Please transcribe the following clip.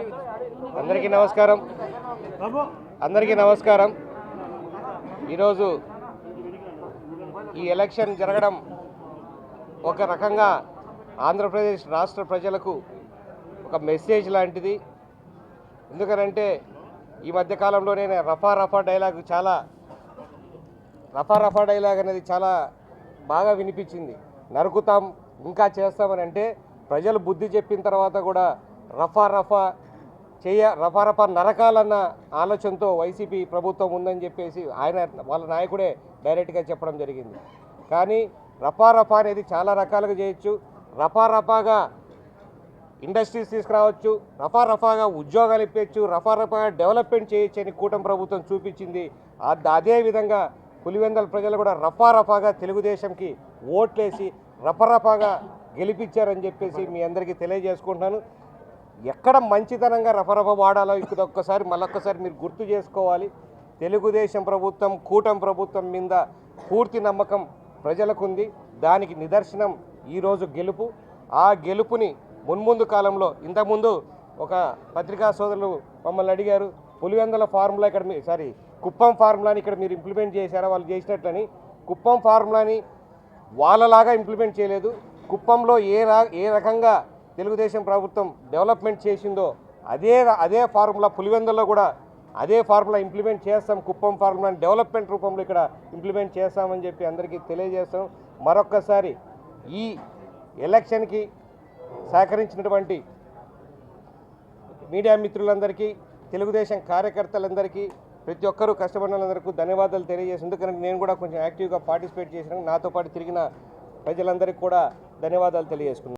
అందరికీ నమస్కారం. అందరికీ నమస్కారం. ఈరోజు ఈ ఎలక్షన్ జరగడం ఒక రకంగా ఆంధ్రప్రదేశ్ రాష్ట్ర ప్రజలకు ఒక మెసేజ్ లాంటిది. ఎందుకనంటే ఈ మధ్యకాలంలోనే రఫా రఫా డైలాగ్ చాలా రఫా రఫా డైలాగ్ అనేది చాలా బాగా వినిపించింది. నరుకుతాం ఇంకా చేస్తామని అంటే ప్రజలు బుద్ధి చెప్పిన తర్వాత కూడా రఫా రఫా చేయ రఫా రఫా నరకాలన్న ఆలోచనతో వైసీపీ ప్రభుత్వం ఉందని చెప్పేసి ఆయన వాళ్ళ నాయకుడే డైరెక్ట్గా చెప్పడం జరిగింది. కానీ రఫా రఫా అనేది చాలా రకాలుగా చేయొచ్చు. రఫా రఫాగా ఇండస్ట్రీస్ తీసుకురావచ్చు. రఫా రఫాగా ఉద్యోగాలు ఇప్పించు రఫా రఫాగా డెవలప్మెంట్ చేయొచ్చు అని కూటమి ప్రభుత్వం చూపించింది. అదేవిధంగా అదే విధంగా పులివెందల ప్రజలు కూడా రఫా రఫాగా తెలుగుదేశంకి ఓట్లేసి రఫరఫాగా గెలిపించారని చెప్పేసి మీ అందరికీ తెలియజేసుకుంటున్నాను. ఎక్కడ మంచితనంగా రఫరఫ వాడాలో ఇక్కడ ఒక్కసారి మళ్ళొక్కసారి మీరు గుర్తు చేసుకోవాలి. తెలుగుదేశం ప్రభుత్వం కూటమి ప్రభుత్వం మీద పూర్తి నమ్మకం ప్రజలకు ఉంది దానికి నిదర్శనం ఈరోజు గెలుపు. ఆ గెలుపుని మున్ముందు కాలంలో ఇంతకుముందు ఒక పత్రికా సోదరులు మమ్మల్ని అడిగారు పులివెందల ఫార్ములా ఇక్కడ మీ సారీ కుప్పం ఫార్ములాని ఇక్కడ మీరు ఇంప్లిమెంట్ చేశారా? వాళ్ళు చేసినట్లని. కుప్పం ఫార్ములాని వాళ్ళలాగా ఇంప్లిమెంట్ చేయలేదు. కుప్పంలో ఏ రా ఏ రకంగా తెలుగుదేశం ప్రభుత్వం డెవలప్మెంట్ చేసిందో అదే అదే ఫార్ములా పులివెందుల్లో కూడా అదే ఫార్ములా ఇంప్లిమెంట్ చేస్తాం. కుప్పం ఫార్ములాని డెవలప్మెంట్ రూపంలో ఇక్కడ ఇంప్లిమెంట్ చేస్తామని చెప్పి అందరికీ తెలియజేస్తాం. మరొక్కసారి ఈ ఎలక్షన్కి సహకరించినటువంటి మీడియా మిత్రులందరికీ తెలుగుదేశం కార్యకర్తలందరికీ ప్రతి ఒక్కరూ కష్టపడిన ధన్యవాదాలు తెలియజేసి ఎందుకంటే నేను కూడా కొంచెం యాక్టివ్గా పార్టిసిపేట్ చేసిన నాతో పాటు తిరిగిన ప్రజలందరికీ కూడా ధన్యవాదాలు తెలియజేసుకున్నాను